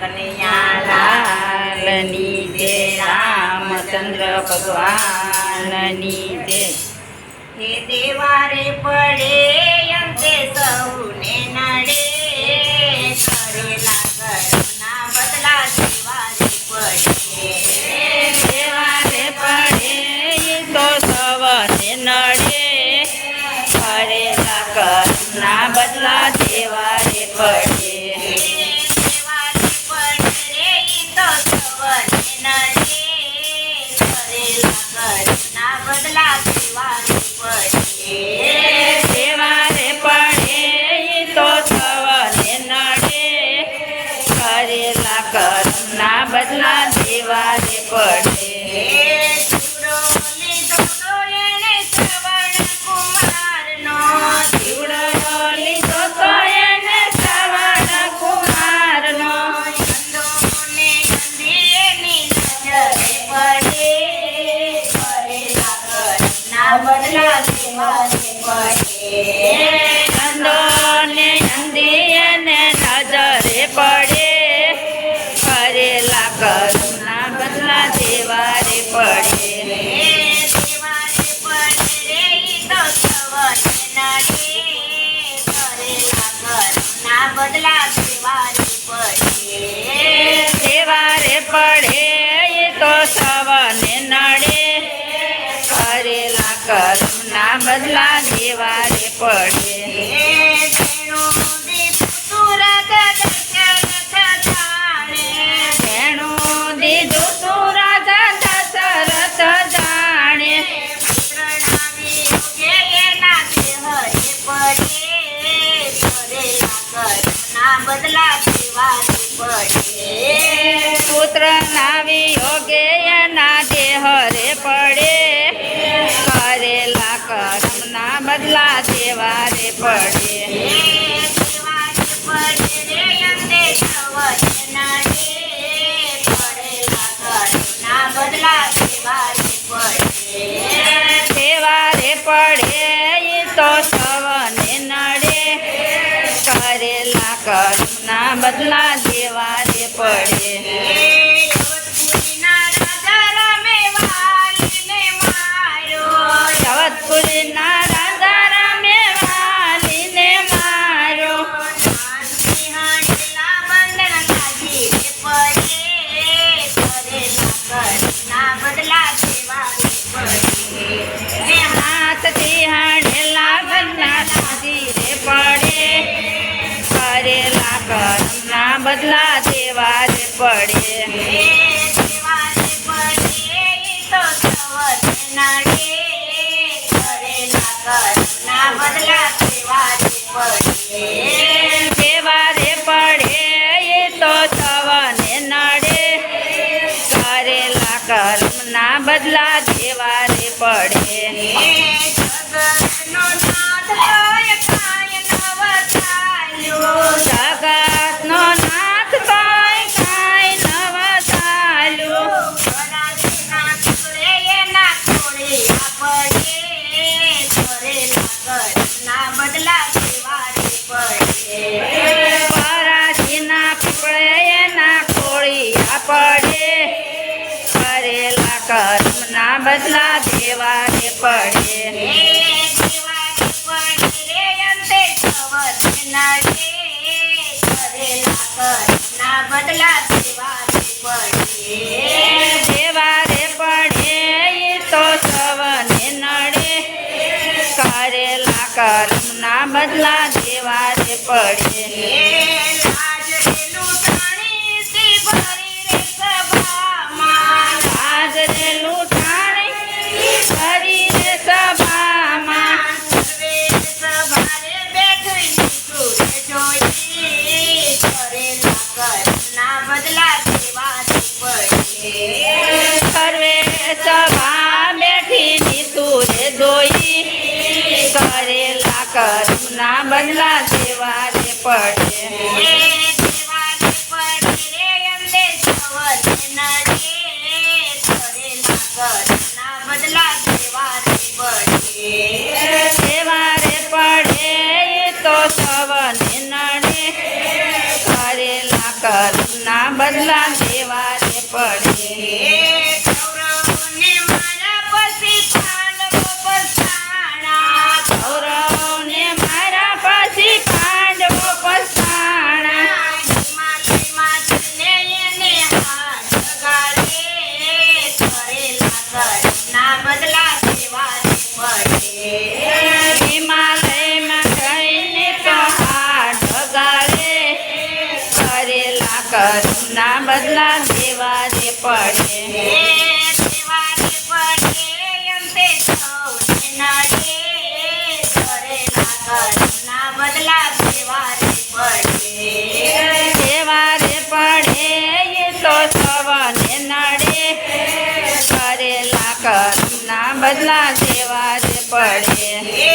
કનૈયાલાલની જય રામચંદ્ર ભગવાનની જય હે દેવારે પડે અંતે સૌને નડે કરેલા કર્મના બદલા દેવારે પડે દેવારે પડે ઈ તો સવને નડે કરેલા કર્મના બદલા દેવારે પડે કર્મના બદલા દેવારે પડે બદલા દેવારે પડે અંધોને અંધિયને નજરે પડે કરેલા કર્મના બદલા દેવારે પડે દેવારે પડે રે ઈ તો સવને નડે કરેલા કર્મના બદલા દેવારે પડે દેવારે પડે એ તો સવને નડે કરેલા કર્મના બદલા દેવારે પડે. બદલા દેવારે પડે. પુત્ર નાવી કર્મના બદલા પડે પડે. રે કર્મના બદલા દેવારે પડે પડે તો સવને નડે. કરેલા કર્મના બદલા દેવારે પડે. કર્મના બદલા દેવારે પડે બદલા દેવારે પડે દેવારે પડે એ તો સવને નડે કરેલા કર્મના બદલા દેવારે પડે કર્મના બદલા દેવારે પડે. એ બદલા દેવારે પડે. ઈ તો સવને નડે. કરેલા કર્મના બદલા દેવારે પડે. पडे बदला દેવા રે પડે દેવા રે પડે એ તો સવને નડે કરેલા કર્મના બદલા દેવા રે પડે.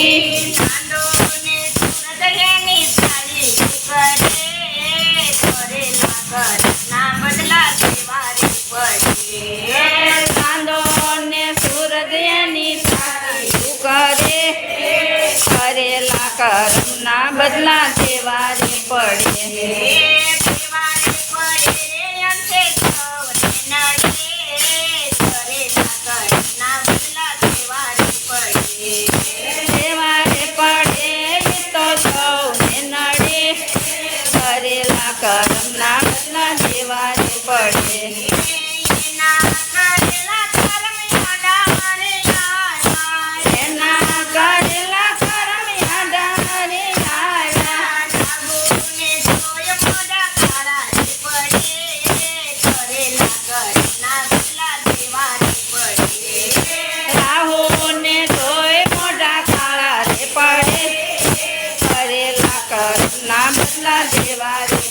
કરે કર્મના બદલા દેવા રે પડે